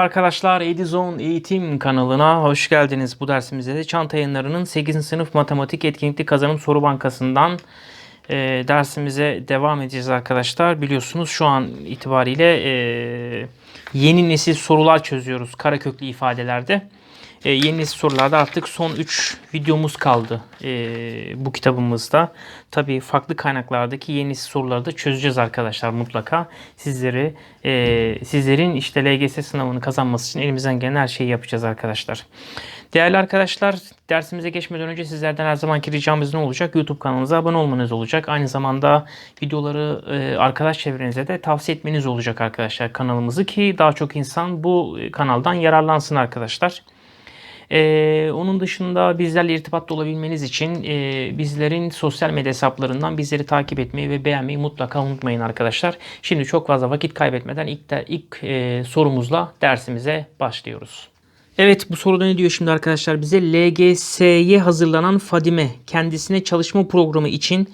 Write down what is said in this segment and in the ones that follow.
Merhaba arkadaşlar, Edizon Eğitim kanalına hoş geldiniz. Bu dersimizde de Çanta Yayınları'nın 8. sınıf matematik etkinlikli kazanım soru bankasından e, dersimize devam edeceğiz arkadaşlar. Biliyorsunuz şu an itibariyle e, yeni nesil sorular çözüyoruz karaköklü ifadelerde. E, yeni sorularda artık son 3 videomuz kaldı e, bu kitabımızda. Tabii farklı kaynaklardaki yeni nesil soruları da çözeceğiz arkadaşlar mutlaka. Sizleri e, sizlerin işte LGS sınavını kazanması için elimizden gelen her şeyi yapacağız arkadaşlar. Değerli arkadaşlar dersimize geçmeden önce sizlerden her zamanki ricamız ne olacak? YouTube kanalımıza abone olmanız olacak. Aynı zamanda videoları e, arkadaş çevrenize de tavsiye etmeniz olacak arkadaşlar kanalımızı ki daha çok insan bu kanaldan yararlansın arkadaşlar. Ee, onun dışında bizlerle irtibatta olabilmeniz için e, bizlerin sosyal medya hesaplarından bizleri takip etmeyi ve beğenmeyi mutlaka unutmayın arkadaşlar. Şimdi çok fazla vakit kaybetmeden ilk, de, ilk e, sorumuzla dersimize başlıyoruz. Evet bu soruda ne diyor şimdi arkadaşlar bize LGS'ye hazırlanan Fadime kendisine çalışma programı için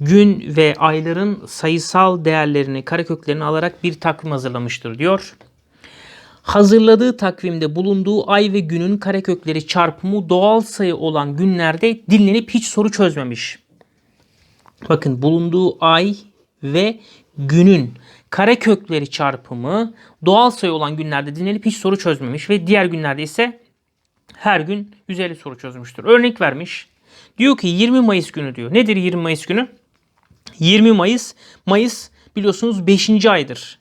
gün ve ayların sayısal değerlerini kareköklerini alarak bir takvim hazırlamıştır diyor. Hazırladığı takvimde bulunduğu ay ve günün karekökleri çarpımı doğal sayı olan günlerde dinlenip hiç soru çözmemiş. Bakın bulunduğu ay ve günün karekökleri çarpımı doğal sayı olan günlerde dinlenip hiç soru çözmemiş ve diğer günlerde ise her gün 150 soru çözmüştür. Örnek vermiş. Diyor ki 20 Mayıs günü diyor. Nedir 20 Mayıs günü? 20 Mayıs, Mayıs biliyorsunuz 5. aydır.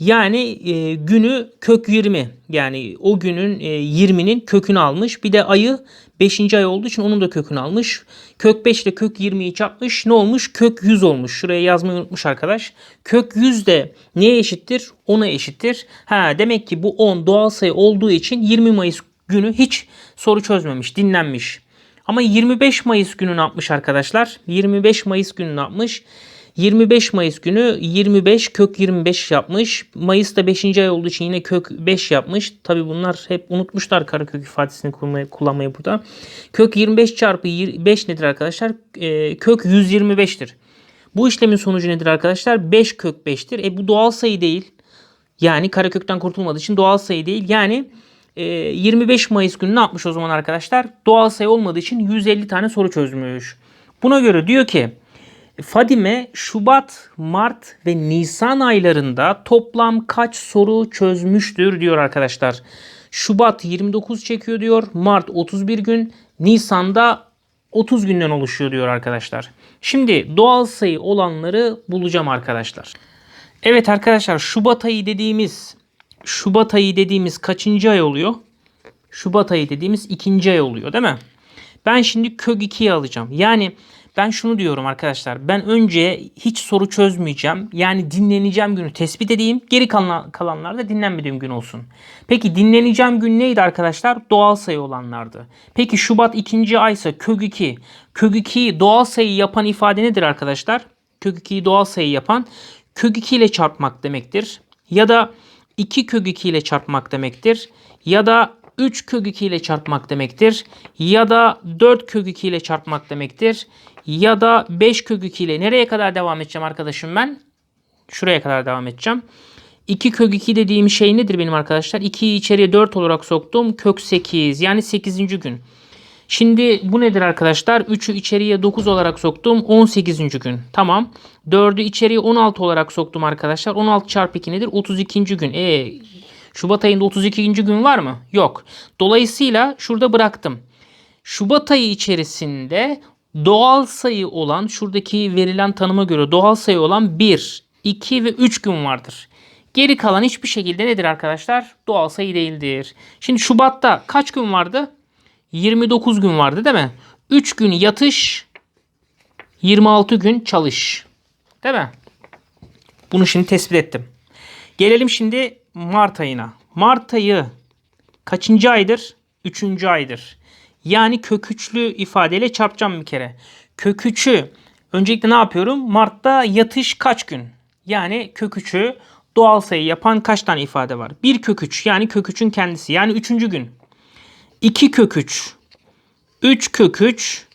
Yani e, günü kök 20 yani o günün e, 20'nin kökünü almış. Bir de ayı 5. ay olduğu için onun da kökünü almış. Kök 5 ile kök 20'yi çarpmış. Ne olmuş? Kök 100 olmuş. Şuraya yazmayı unutmuş arkadaş. Kök 100 de neye eşittir? 10'a eşittir. Ha demek ki bu 10 doğal sayı olduğu için 20 Mayıs günü hiç soru çözmemiş, dinlenmiş. Ama 25 Mayıs günü ne yapmış arkadaşlar? 25 Mayıs günü ne yapmış? 25 Mayıs günü 25 kök 25 yapmış. Mayıs da 5. ay olduğu için yine kök 5 yapmış. Tabi bunlar hep unutmuşlar karekök ifadesini kullanmayı, kullanmayı burada. Kök 25 çarpı 5 nedir arkadaşlar? Ee, kök 125'tir. Bu işlemin sonucu nedir arkadaşlar? 5 kök 5'tir. E bu doğal sayı değil. Yani karekökten kurtulmadığı için doğal sayı değil. Yani 25 Mayıs günü ne yapmış o zaman arkadaşlar? Doğal sayı olmadığı için 150 tane soru çözmüş. Buna göre diyor ki Fadime Şubat, Mart ve Nisan aylarında toplam kaç soru çözmüştür diyor arkadaşlar. Şubat 29 çekiyor diyor. Mart 31 gün. Nisan'da 30 günden oluşuyor diyor arkadaşlar. Şimdi doğal sayı olanları bulacağım arkadaşlar. Evet arkadaşlar Şubat ayı dediğimiz Şubat ayı dediğimiz kaçıncı ay oluyor? Şubat ayı dediğimiz ikinci ay oluyor değil mi? Ben şimdi kök 2'yi alacağım. Yani ben şunu diyorum arkadaşlar. Ben önce hiç soru çözmeyeceğim. Yani dinleneceğim günü tespit edeyim. Geri kalan, kalanlar da dinlenmediğim gün olsun. Peki dinleneceğim gün neydi arkadaşlar? Doğal sayı olanlardı. Peki Şubat ikinci aysa kök 2. Kök 2'yi doğal sayı yapan ifade nedir arkadaşlar? Kök 2'yi doğal sayı yapan kök 2 ile çarpmak demektir. Ya da 2 kök 2 ile çarpmak demektir. Ya da 3 kök 2 ile çarpmak demektir. Ya da 4 kök 2 ile çarpmak demektir. Ya da 5 kök 2 ile nereye kadar devam edeceğim arkadaşım ben? Şuraya kadar devam edeceğim. 2 kök 2 dediğim şey nedir benim arkadaşlar? 2'yi içeriye 4 olarak soktum. Kök 8 yani 8. gün. Şimdi bu nedir arkadaşlar? 3'ü içeriye 9 olarak soktum. 18. gün. Tamam. 4'ü içeriye 16 olarak soktum arkadaşlar. 16 çarpı 2 nedir? 32. gün. E Şubat ayında 32. gün var mı? Yok. Dolayısıyla şurada bıraktım. Şubat ayı içerisinde doğal sayı olan şuradaki verilen tanıma göre doğal sayı olan 1, 2 ve 3 gün vardır. Geri kalan hiçbir şekilde nedir arkadaşlar? Doğal sayı değildir. Şimdi Şubat'ta kaç gün vardı? 29 gün vardı değil mi? 3 gün yatış, 26 gün çalış. Değil mi? Bunu şimdi tespit ettim. Gelelim şimdi Mart ayına. Mart ayı kaçıncı aydır? Üçüncü aydır. Yani kök üçlü ifadeyle çarpacağım bir kere. Kök üçü öncelikle ne yapıyorum? Mart'ta yatış kaç gün? Yani kök üçü doğal sayı yapan kaç tane ifade var? Bir kök üç yani kök üçün kendisi yani üçüncü gün. 2 kök 3, 3 kök 3,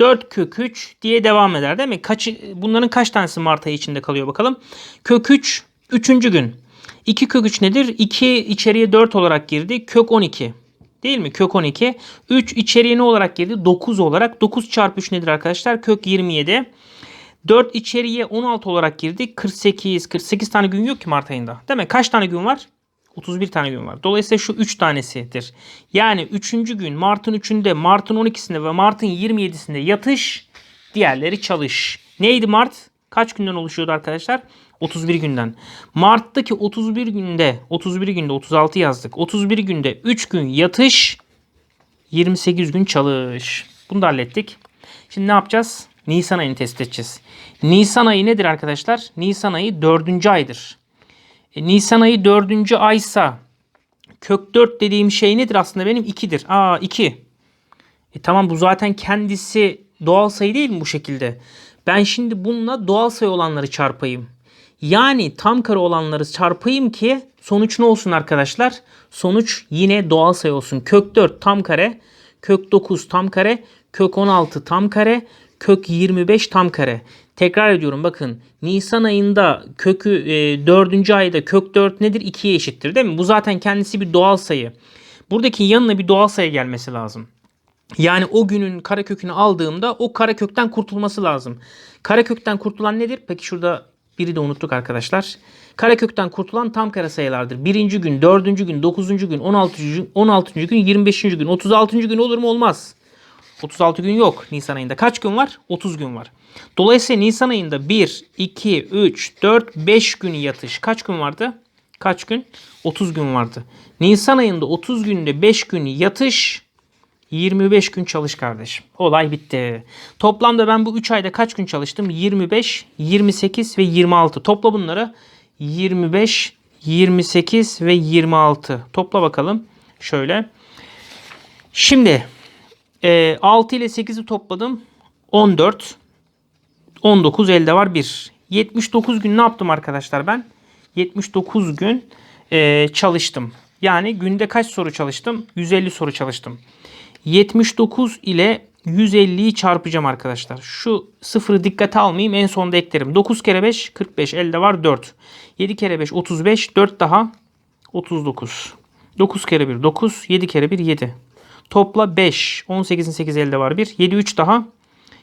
4 kök 3 diye devam eder değil mi? Kaç, bunların kaç tanesi Mart ayı içinde kalıyor bakalım. Kök 3, 3. gün. 2 kök 3 nedir? 2 içeriye 4 olarak girdi. Kök 12. Değil mi? Kök 12. 3 içeriye ne olarak girdi? 9 olarak. 9 çarpı 3 nedir arkadaşlar? Kök 27. 4 içeriye 16 olarak girdi. 48. 48 tane gün yok ki Mart ayında. Değil mi? Kaç tane gün var? 31 tane gün var. Dolayısıyla şu 3 tanesidir. Yani 3. gün Mart'ın 3'ünde, Mart'ın 12'sinde ve Mart'ın 27'sinde yatış, diğerleri çalış. Neydi Mart? Kaç günden oluşuyordu arkadaşlar? 31 günden. Mart'taki 31 günde, 31 günde 36 yazdık. 31 günde 3 gün yatış, 28 gün çalış. Bunu da hallettik. Şimdi ne yapacağız? Nisan ayını test edeceğiz. Nisan ayı nedir arkadaşlar? Nisan ayı 4. aydır. E, Nisan ayı 4. aysa kök 4 dediğim şey nedir aslında benim? 2'dir. Aa 2. E tamam bu zaten kendisi doğal sayı değil mi bu şekilde? Ben şimdi bununla doğal sayı olanları çarpayım. Yani tam kare olanları çarpayım ki sonuç ne olsun arkadaşlar? Sonuç yine doğal sayı olsun. Kök 4 tam kare, kök 9 tam kare, kök 16 tam kare, kök 25 tam kare. Tekrar ediyorum bakın Nisan ayında kökü e, 4. ayda kök 4 nedir? 2'ye eşittir değil mi? Bu zaten kendisi bir doğal sayı. Buradaki yanına bir doğal sayı gelmesi lazım. Yani o günün karekökünü aldığımda o karekökten kurtulması lazım. Karekökten kurtulan nedir? Peki şurada biri de unuttuk arkadaşlar. Karekökten kurtulan tam kare sayılardır. Birinci gün, dördüncü gün, dokuzuncu gün, on altıncı gün, on altıncı gün, yirmi beşinci gün, otuz altıncı gün olur mu? Olmaz. 36 gün yok Nisan ayında. Kaç gün var? 30 gün var. Dolayısıyla Nisan ayında 1, 2, 3, 4, 5 gün yatış. Kaç gün vardı? Kaç gün? 30 gün vardı. Nisan ayında 30 günde 5 gün yatış 25 gün çalış kardeşim. Olay bitti. Toplamda ben bu 3 ayda kaç gün çalıştım? 25, 28 ve 26. Topla bunları. 25, 28 ve 26. Topla bakalım. Şöyle. Şimdi e, 6 ile 8'i topladım. 14. 19 elde var 1. 79 gün ne yaptım arkadaşlar ben? 79 gün e, çalıştım. Yani günde kaç soru çalıştım? 150 soru çalıştım. 79 ile 150'yi çarpacağım arkadaşlar. Şu sıfırı dikkate almayayım en sonda eklerim. 9 kere 5 45 elde var 4. 7 kere 5 35 4 daha 39. 9 kere 1 9 7 kere 1 7. Topla 5. 18'in 8 elde var 1. 7 3 daha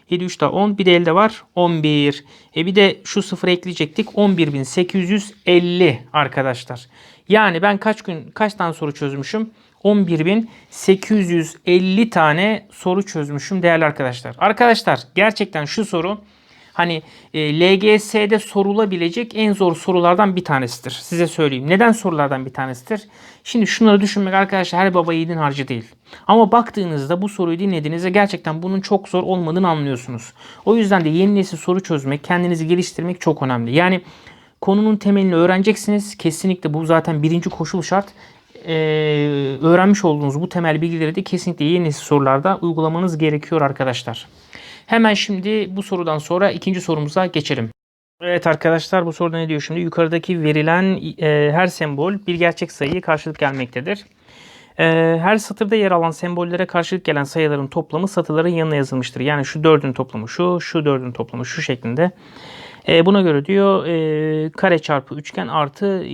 7 3 daha 10. Bir de elde var 11. E bir de şu sıfırı ekleyecektik. 11.850 arkadaşlar. Yani ben kaç gün kaç tane soru çözmüşüm? 11.850 tane soru çözmüşüm değerli arkadaşlar. Arkadaşlar gerçekten şu soru hani e, LGS'de sorulabilecek en zor sorulardan bir tanesidir. Size söyleyeyim. Neden sorulardan bir tanesidir? Şimdi şunları düşünmek arkadaşlar her baba yiğidin harcı değil. Ama baktığınızda bu soruyu dinlediğinizde gerçekten bunun çok zor olmadığını anlıyorsunuz. O yüzden de yeni nesil soru çözmek, kendinizi geliştirmek çok önemli. Yani konunun temelini öğreneceksiniz. Kesinlikle bu zaten birinci koşul şart. Ee, öğrenmiş olduğunuz bu temel bilgileri de kesinlikle yeni sorularda uygulamanız gerekiyor arkadaşlar. Hemen şimdi bu sorudan sonra ikinci sorumuza geçelim. Evet arkadaşlar bu soruda ne diyor şimdi? Yukarıdaki verilen e, her sembol bir gerçek sayıyı karşılık gelmektedir. E, her satırda yer alan sembollere karşılık gelen sayıların toplamı satırların yanına yazılmıştır. Yani şu dördün toplamı şu, şu dördün toplamı şu şeklinde. E, buna göre diyor e, kare çarpı üçgen artı e,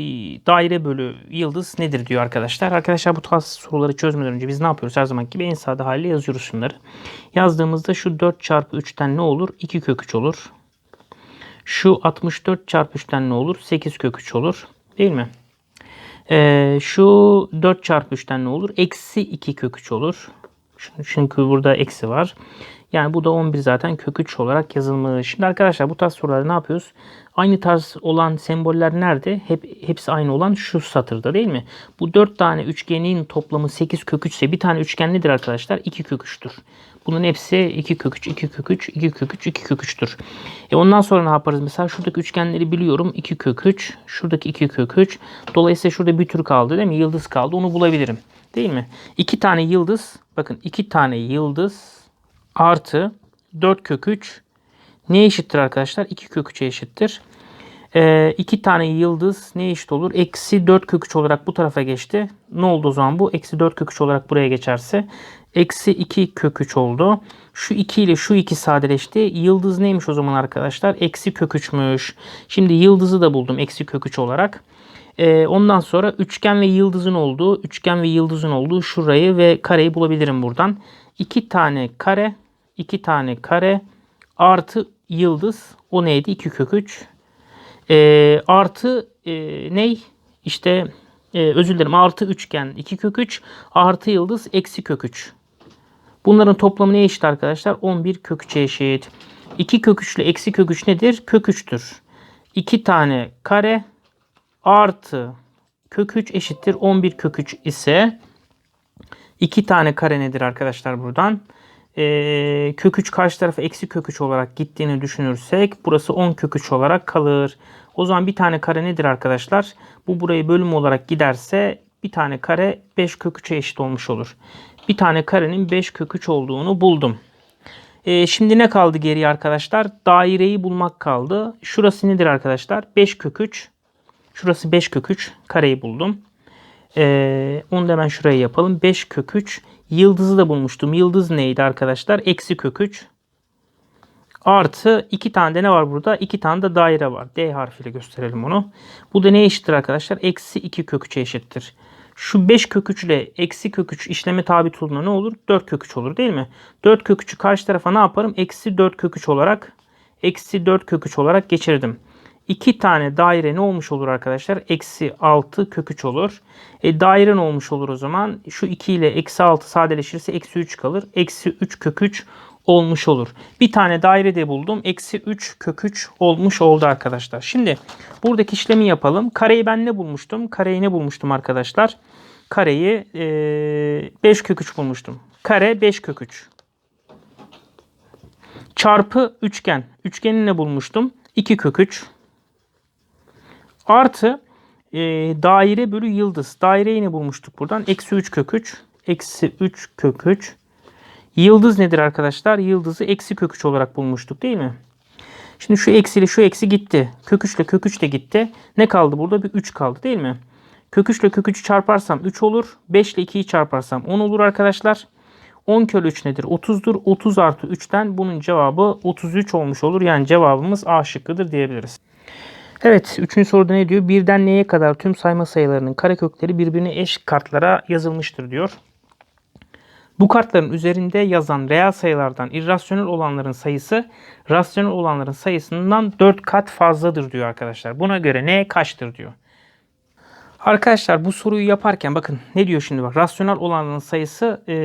daire bölü yıldız nedir diyor arkadaşlar. Arkadaşlar bu tarz soruları çözmeden önce biz ne yapıyoruz? Her zaman gibi en sade haliyle yazıyoruz şunları. Yazdığımızda şu 4 çarpı 3'ten ne olur? 2 kök 3 olur. Şu 64 çarpı 3'ten ne olur? 8 kök 3 olur. Değil mi? Ee, şu 4 çarpı 3'ten ne olur? Eksi 2 kök 3 olur. Çünkü burada eksi var. Yani bu da 11 zaten kök 3 olarak yazılmış. Şimdi arkadaşlar bu tarz sorularda ne yapıyoruz? Aynı tarz olan semboller nerede? Hep hepsi aynı olan şu satırda değil mi? Bu 4 tane üçgenin toplamı 8 kök 3 ise bir tane üçgen nedir arkadaşlar? 2 kök 3'tür. Bunun hepsi 2 kök 3, 2 kök 3, 2 kök 3, 2 kök 3'tür. E ondan sonra ne yaparız? Mesela şuradaki üçgenleri biliyorum. 2 kök 3, şuradaki 2 kök 3. Dolayısıyla şurada bir tür kaldı değil mi? Yıldız kaldı. Onu bulabilirim. Değil mi? 2 tane yıldız. Bakın 2 tane yıldız artı 4 kök 3 ne eşittir arkadaşlar? 2 kök 3'e eşittir. 2 ee, tane yıldız ne eşit olur? Eksi 4 kök 3 olarak bu tarafa geçti. Ne oldu o zaman bu? Eksi 4 kök 3 olarak buraya geçerse. Eksi 2 kök 3 oldu. Şu 2 ile şu 2 sadeleşti. Yıldız neymiş o zaman arkadaşlar? Eksi kök 3'müş. Şimdi yıldızı da buldum eksi kök 3 olarak. Ee, ondan sonra üçgen ve yıldızın olduğu, üçgen ve yıldızın olduğu şurayı ve kareyi bulabilirim buradan. 2 tane kare, 2 tane kare artı yıldız. O neydi? 2 kök 3. Ee, artı e, ney? İşte e, özür dilerim artı üçgen 2 kök 3 artı yıldız eksi kök 3. Bunların toplamı ne eşit arkadaşlar? 11 kök 3'e eşit. 2 kök 3 ile eksi kök 3 nedir? Kök 3'tür. 2 tane kare artı kök 3 eşittir 11 kök 3 ise 2 tane kare nedir arkadaşlar buradan? Ee, kök 3 karşı tarafa eksi kök 3 olarak gittiğini düşünürsek burası 10 kök 3 olarak kalır. O zaman bir tane kare nedir arkadaşlar? Bu burayı bölüm olarak giderse bir tane kare 5 kök 3'e eşit olmuş olur. Bir tane karenin 5 kök 3 olduğunu buldum. Ee, şimdi ne kaldı geriye arkadaşlar? Daireyi bulmak kaldı. Şurası nedir arkadaşlar? 5 kök 3. Şurası 5 kök 3. Kareyi buldum. Ee, onu da hemen şuraya yapalım. 5 kök 3. Yıldızı da bulmuştum. Yıldız neydi arkadaşlar? Eksi kök 3. Artı 2 tane de ne var burada? 2 tane de daire var. D harfiyle gösterelim onu. Bu da ne eşittir arkadaşlar? Eksi 2 kök 3'e eşittir. Şu 5 kök 3 ile eksi kök 3 işleme tabi tutulduğunda ne olur? 4 kök 3 olur değil mi? 4 kök 3'ü karşı tarafa ne yaparım? Eksi 4 kök 3 olarak eksi 4 kök 3 olarak geçirdim. 2 tane daire ne olmuş olur arkadaşlar? Eksi 6 kök 3 olur. E, daire ne olmuş olur o zaman? Şu 2 ile eksi 6 sadeleşirse eksi 3 kalır. Eksi 3 kök 3 olmuş olur. Bir tane daire de buldum. Eksi 3 kök 3 olmuş oldu arkadaşlar. Şimdi buradaki işlemi yapalım. Kareyi ben ne bulmuştum? Kareyi ne bulmuştum arkadaşlar? Kareyi e, 5 kök 3 bulmuştum. Kare 5 kök 3. Çarpı üçgen. Üçgeni ne bulmuştum? 2 kök 3. Artı e, daire bölü yıldız. Daireyi ne bulmuştuk buradan? Eksi 3 kök 3. Eksi 3 kök 3. Yıldız nedir arkadaşlar? Yıldızı eksi kök 3 olarak bulmuştuk değil mi? Şimdi şu eksi ile şu eksi gitti. Kök 3 ile kök 3 de gitti. Ne kaldı burada? Bir 3 kaldı değil mi? Kök 3 ile kök 3'ü çarparsam 3 olur. 5 ile 2'yi çarparsam 10 olur arkadaşlar. 10 kök 3 nedir? 30'dur. 30 artı 3'ten bunun cevabı 33 olmuş olur. Yani cevabımız A şıkkıdır diyebiliriz. Evet, üçüncü soruda ne diyor? Birden neye kadar tüm sayma sayılarının karekökleri birbirine eş kartlara yazılmıştır diyor. Bu kartların üzerinde yazan reel sayılardan irrasyonel olanların sayısı rasyonel olanların sayısından 4 kat fazladır diyor arkadaşlar. Buna göre ne kaçtır diyor. Arkadaşlar bu soruyu yaparken bakın ne diyor şimdi bak rasyonel olanların sayısı e,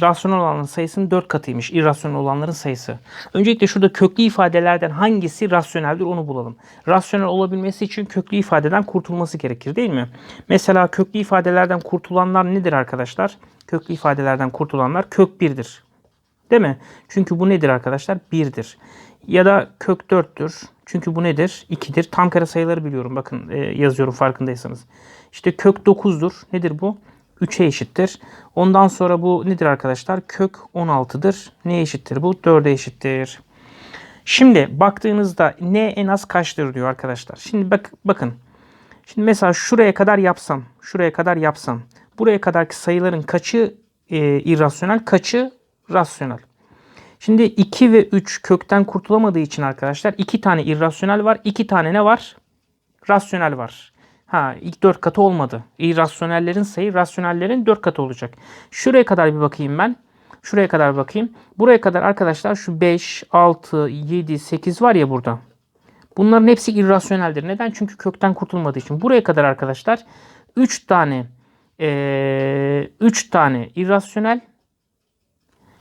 rasyonel olanların sayısının 4 katıymış irrasyonel olanların sayısı. Öncelikle şurada köklü ifadelerden hangisi rasyoneldir onu bulalım. Rasyonel olabilmesi için köklü ifadeden kurtulması gerekir değil mi? Mesela köklü ifadelerden kurtulanlar nedir arkadaşlar? Köklü ifadelerden kurtulanlar kök 1'dir. Değil mi? Çünkü bu nedir arkadaşlar? 1'dir. Ya da kök 4'tür. Çünkü bu nedir? 2'dir. Tam kare sayıları biliyorum. Bakın e, yazıyorum farkındaysanız. İşte kök 9'dur. Nedir bu? 3'e eşittir. Ondan sonra bu nedir arkadaşlar? Kök 16'dır. Neye eşittir bu? 4'e eşittir. Şimdi baktığınızda ne en az kaçtır diyor arkadaşlar. Şimdi bak bakın. Şimdi mesela şuraya kadar yapsam, şuraya kadar yapsam, buraya kadarki sayıların kaçı e, irrasyonel, kaçı rasyonel? Şimdi 2 ve 3 kökten kurtulamadığı için arkadaşlar 2 tane irrasyonel var. 2 tane ne var? Rasyonel var. Ha ilk 4 katı olmadı. İrrasyonellerin sayı rasyonellerin 4 katı olacak. Şuraya kadar bir bakayım ben. Şuraya kadar bakayım. Buraya kadar arkadaşlar şu 5, 6, 7, 8 var ya burada. Bunların hepsi irrasyoneldir. Neden? Çünkü kökten kurtulmadığı için. Buraya kadar arkadaşlar 3 tane 3 ee, tane irrasyonel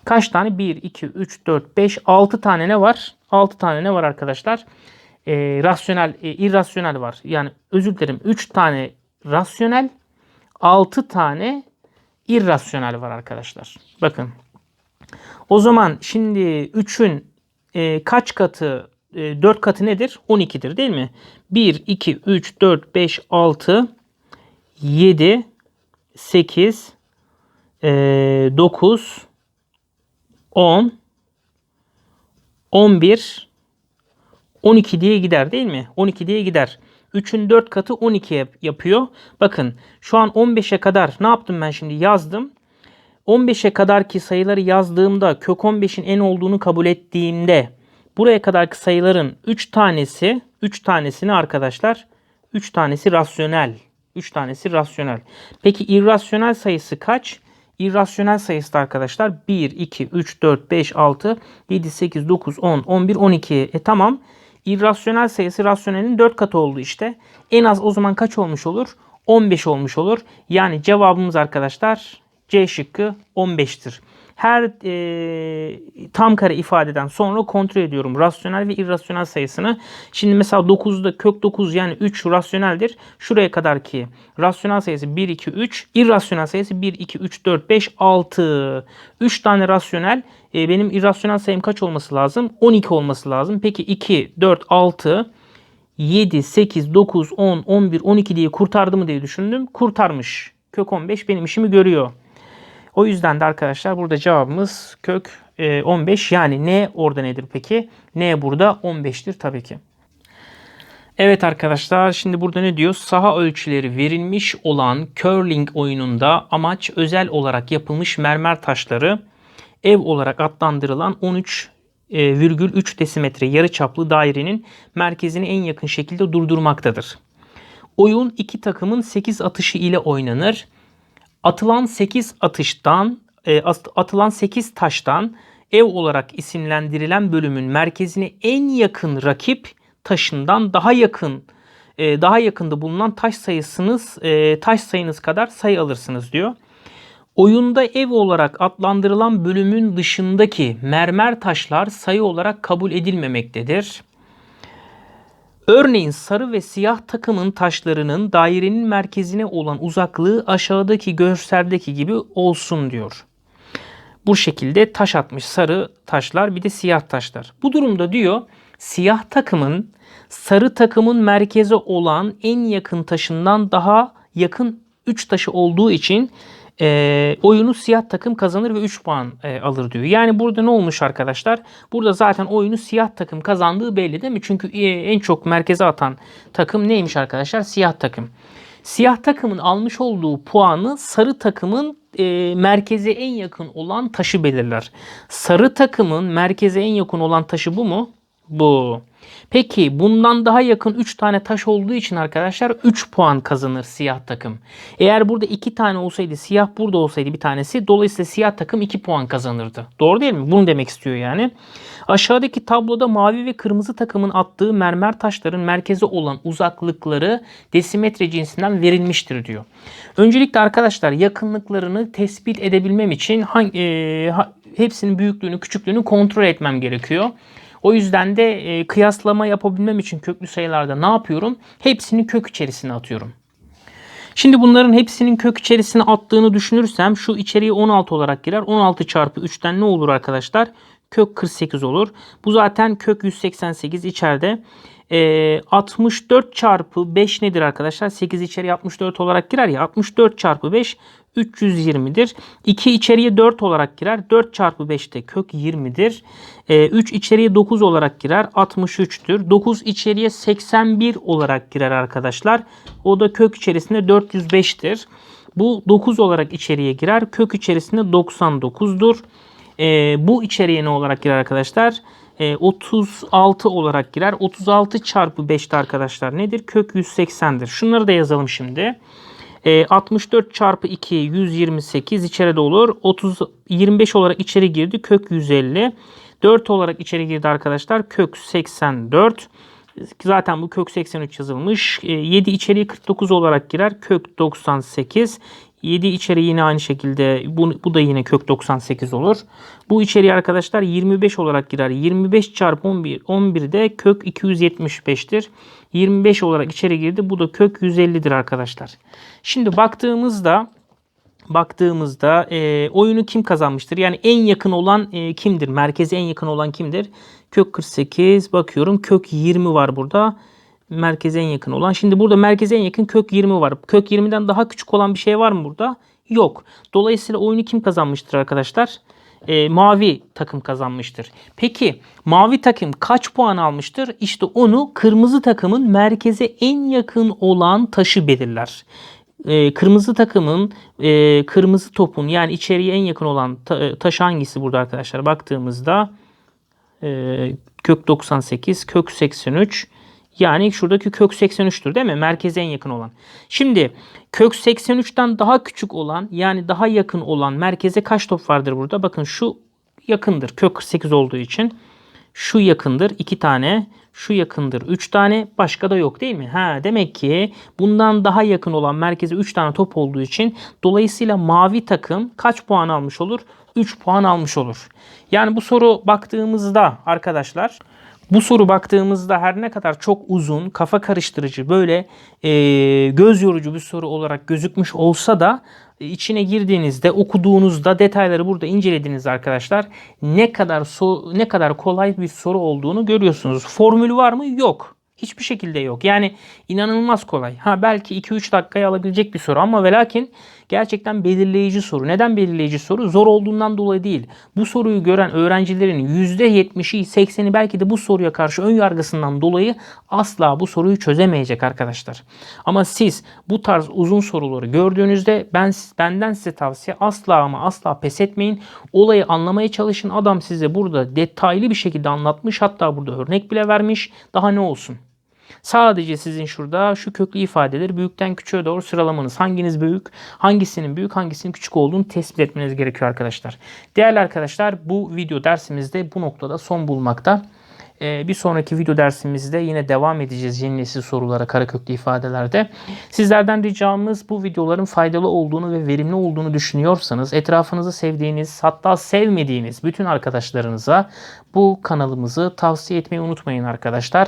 Kaç tane? 1, 2, 3, 4, 5, 6 tane ne var? 6 tane ne var arkadaşlar? E, rasyonel, e, irrasyonel var. Yani özür dilerim 3 tane rasyonel, 6 tane irrasyonel var arkadaşlar. Bakın. O zaman şimdi 3'ün e, kaç katı, e, 4 katı nedir? 12'dir değil mi? 1, 2, 3, 4, 5, 6, 7, 8, e, 9, 10, 11, 12 diye gider değil mi? 12 diye gider. 3'ün 4 katı 12 yapıyor. Bakın şu an 15'e kadar ne yaptım ben şimdi yazdım. 15'e kadar ki sayıları yazdığımda kök 15'in en olduğunu kabul ettiğimde buraya kadarki sayıların 3 tanesi 3 tanesini arkadaşlar 3 tanesi rasyonel. 3 tanesi rasyonel. Peki irrasyonel sayısı kaç? İrrasyonel sayısı da arkadaşlar 1, 2, 3, 4, 5, 6, 7, 8, 9, 10, 11, 12. E tamam. İrrasyonel sayısı rasyonelin 4 katı oldu işte. En az o zaman kaç olmuş olur? 15 olmuş olur. Yani cevabımız arkadaşlar C şıkkı 15'tir. Her e, tam kare ifadeden sonra kontrol ediyorum rasyonel ve irrasyonel sayısını. Şimdi mesela 9'da kök 9 yani 3 rasyoneldir. Şuraya kadar ki rasyonel sayısı 1, 2, 3. irrasyonel sayısı 1, 2, 3, 4, 5, 6. 3 tane rasyonel. E, benim irrasyonel sayım kaç olması lazım? 12 olması lazım. Peki 2, 4, 6, 7, 8, 9, 10, 11, 12 diye kurtardı mı diye düşündüm. Kurtarmış. Kök 15 benim işimi görüyor. O yüzden de arkadaşlar burada cevabımız kök e, 15 yani n orada nedir peki? n burada 15'tir tabii ki. Evet arkadaşlar şimdi burada ne diyor? Saha ölçüleri verilmiş olan curling oyununda amaç özel olarak yapılmış mermer taşları ev olarak adlandırılan 13 e, virgül 3 desimetre yarıçaplı dairenin merkezini en yakın şekilde durdurmaktadır. Oyun iki takımın 8 atışı ile oynanır. Atılan 8 atıştan, e, atılan 8 taştan ev olarak isimlendirilen bölümün merkezine en yakın rakip taşından daha yakın e, daha yakında bulunan taş sayısınız e, taş sayınız kadar sayı alırsınız diyor. Oyunda ev olarak adlandırılan bölümün dışındaki mermer taşlar sayı olarak kabul edilmemektedir. Örneğin sarı ve siyah takımın taşlarının dairenin merkezine olan uzaklığı aşağıdaki görseldeki gibi olsun diyor. Bu şekilde taş atmış sarı taşlar bir de siyah taşlar. Bu durumda diyor siyah takımın sarı takımın merkeze olan en yakın taşından daha yakın 3 taşı olduğu için e, oyunu siyah takım kazanır ve 3 puan e, alır diyor. Yani burada ne olmuş arkadaşlar? Burada zaten oyunu siyah takım kazandığı belli değil mi? Çünkü e, en çok merkeze atan takım neymiş arkadaşlar? Siyah takım. Siyah takımın almış olduğu puanı sarı takımın e, merkeze en yakın olan taşı belirler. Sarı takımın merkeze en yakın olan taşı bu mu? Bu. Peki bundan daha yakın 3 tane taş olduğu için arkadaşlar 3 puan kazanır siyah takım. Eğer burada 2 tane olsaydı siyah burada olsaydı bir tanesi dolayısıyla siyah takım 2 puan kazanırdı. Doğru değil mi? Bunu demek istiyor yani. Aşağıdaki tabloda mavi ve kırmızı takımın attığı mermer taşların merkeze olan uzaklıkları desimetre cinsinden verilmiştir diyor. Öncelikle arkadaşlar yakınlıklarını tespit edebilmem için hangi, e, hepsinin büyüklüğünü küçüklüğünü kontrol etmem gerekiyor. O yüzden de e, kıyaslama yapabilmem için köklü sayılarda ne yapıyorum? Hepsini kök içerisine atıyorum. Şimdi bunların hepsinin kök içerisine attığını düşünürsem şu içeriye 16 olarak girer. 16 çarpı 3'ten ne olur arkadaşlar? Kök 48 olur. Bu zaten kök 188 içeride. E, 64 çarpı 5 nedir arkadaşlar? 8 içeriye 64 olarak girer ya. 64 çarpı 5 320'dir. 2 içeriye 4 olarak girer. 4 çarpı 5 de kök 20'dir. E, 3 içeriye 9 olarak girer. 63'tür. 9 içeriye 81 olarak girer arkadaşlar. O da kök içerisinde 405'tir. Bu 9 olarak içeriye girer. Kök içerisinde 99'dur. E, bu içeriye ne olarak girer arkadaşlar? E, 36 olarak girer. 36 çarpı 5'te arkadaşlar nedir? Kök 180'dir. Şunları da yazalım şimdi. E, 64 çarpı 2 128 içeride olur. 30 25 olarak içeri girdi. Kök 150. 4 olarak içeri girdi arkadaşlar. Kök 84. Zaten bu kök 83 yazılmış. E, 7 içeriye 49 olarak girer. Kök 98. 7 içeri yine aynı şekilde bu, bu da yine kök 98 olur. Bu içeri arkadaşlar 25 olarak girer. 25 çarpı 11 11 de kök 275'tir. 25 olarak içeri girdi. Bu da kök 150'dir arkadaşlar. Şimdi baktığımızda baktığımızda e, oyunu kim kazanmıştır? Yani en yakın olan e, kimdir? Merkeze en yakın olan kimdir? Kök 48 bakıyorum. Kök 20 var burada merkeze en yakın olan. Şimdi burada merkeze en yakın kök 20 var. Kök 20'den daha küçük olan bir şey var mı burada? Yok. Dolayısıyla oyunu kim kazanmıştır arkadaşlar? E, mavi takım kazanmıştır. Peki mavi takım kaç puan almıştır? İşte onu kırmızı takımın merkeze en yakın olan taşı belirler. E, kırmızı takımın e, kırmızı topun yani içeriye en yakın olan ta, taş hangisi burada arkadaşlar? Baktığımızda e, kök 98, kök 83, Yani şuradaki kök 83'tür değil mi? Merkeze en yakın olan. Şimdi kök 83'ten daha küçük olan yani daha yakın olan merkeze kaç top vardır burada? Bakın şu yakındır. Kök 48 olduğu için. Şu yakındır 2 tane. Şu yakındır 3 tane. Başka da yok değil mi? Ha demek ki bundan daha yakın olan merkeze 3 tane top olduğu için dolayısıyla mavi takım kaç puan almış olur? 3 puan almış olur. Yani bu soru baktığımızda arkadaşlar bu soru baktığımızda her ne kadar çok uzun, kafa karıştırıcı, böyle e, göz yorucu bir soru olarak gözükmüş olsa da e, içine girdiğinizde, okuduğunuzda, detayları burada incelediğinizde arkadaşlar ne kadar so- ne kadar kolay bir soru olduğunu görüyorsunuz. Formülü var mı? Yok. Hiçbir şekilde yok. Yani inanılmaz kolay. Ha belki 2-3 dakikaya alabilecek bir soru ama ve lakin gerçekten belirleyici soru. Neden belirleyici soru? Zor olduğundan dolayı değil. Bu soruyu gören öğrencilerin %70'i 80'i belki de bu soruya karşı ön yargısından dolayı asla bu soruyu çözemeyecek arkadaşlar. Ama siz bu tarz uzun soruları gördüğünüzde ben benden size tavsiye asla ama asla pes etmeyin. Olayı anlamaya çalışın. Adam size burada detaylı bir şekilde anlatmış. Hatta burada örnek bile vermiş. Daha ne olsun? Sadece sizin şurada şu köklü ifadeleri büyükten küçüğe doğru sıralamanız. Hanginiz büyük, hangisinin büyük, hangisinin küçük olduğunu tespit etmeniz gerekiyor arkadaşlar. Değerli arkadaşlar bu video dersimizde bu noktada son bulmakta. Ee, bir sonraki video dersimizde yine devam edeceğiz yeni nesil sorulara karaköklü ifadelerde. Sizlerden ricamız bu videoların faydalı olduğunu ve verimli olduğunu düşünüyorsanız etrafınızı sevdiğiniz hatta sevmediğiniz bütün arkadaşlarınıza bu kanalımızı tavsiye etmeyi unutmayın arkadaşlar.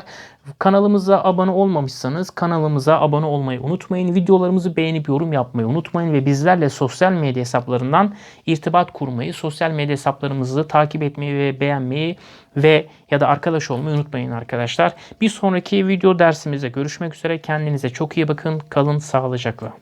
Kanalımıza abone olmamışsanız kanalımıza abone olmayı unutmayın. Videolarımızı beğenip yorum yapmayı unutmayın ve bizlerle sosyal medya hesaplarından irtibat kurmayı, sosyal medya hesaplarımızı takip etmeyi ve beğenmeyi ve ya da arkadaş olmayı unutmayın arkadaşlar. Bir sonraki video dersimizde görüşmek üzere. Kendinize çok iyi bakın. Kalın sağlıcakla.